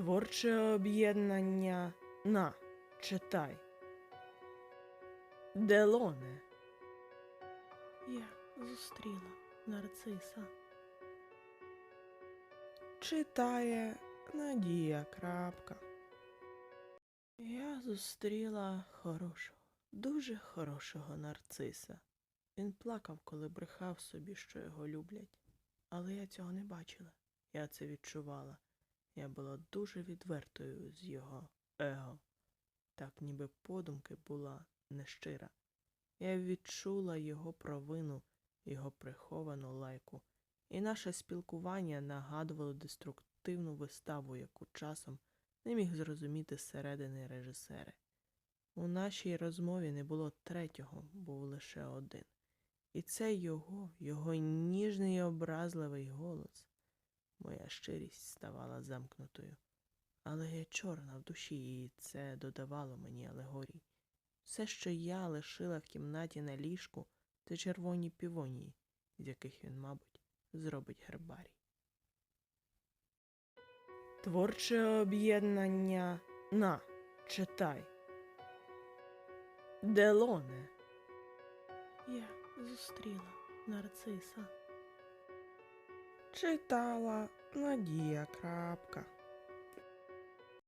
Творче об'єднання на читай. Делоне. Я зустріла нарциса. Читає Надія Крапка. Я зустріла хорошого, дуже хорошого нарциса. Він плакав, коли брехав собі, що його люблять. Але я цього не бачила. Я це відчувала. Я була дуже відвертою з його его. Так ніби подумки була нещира. Я відчула його провину, його приховану лайку, і наше спілкування нагадувало деструктивну виставу, яку часом не міг зрозуміти зсередини режисери. У нашій розмові не було третього, був лише один. І це його, його ніжний і образливий голос. Моя щирість ставала замкнутою. Але я чорна в душі, і це додавало мені алегорій. Все, що я лишила в кімнаті на ліжку, це червоні півонії, з яких він, мабуть, зробить гербарій. Творче об'єднання на читай. Делоне. Я зустріла нарциса. Читала Надія Крапка.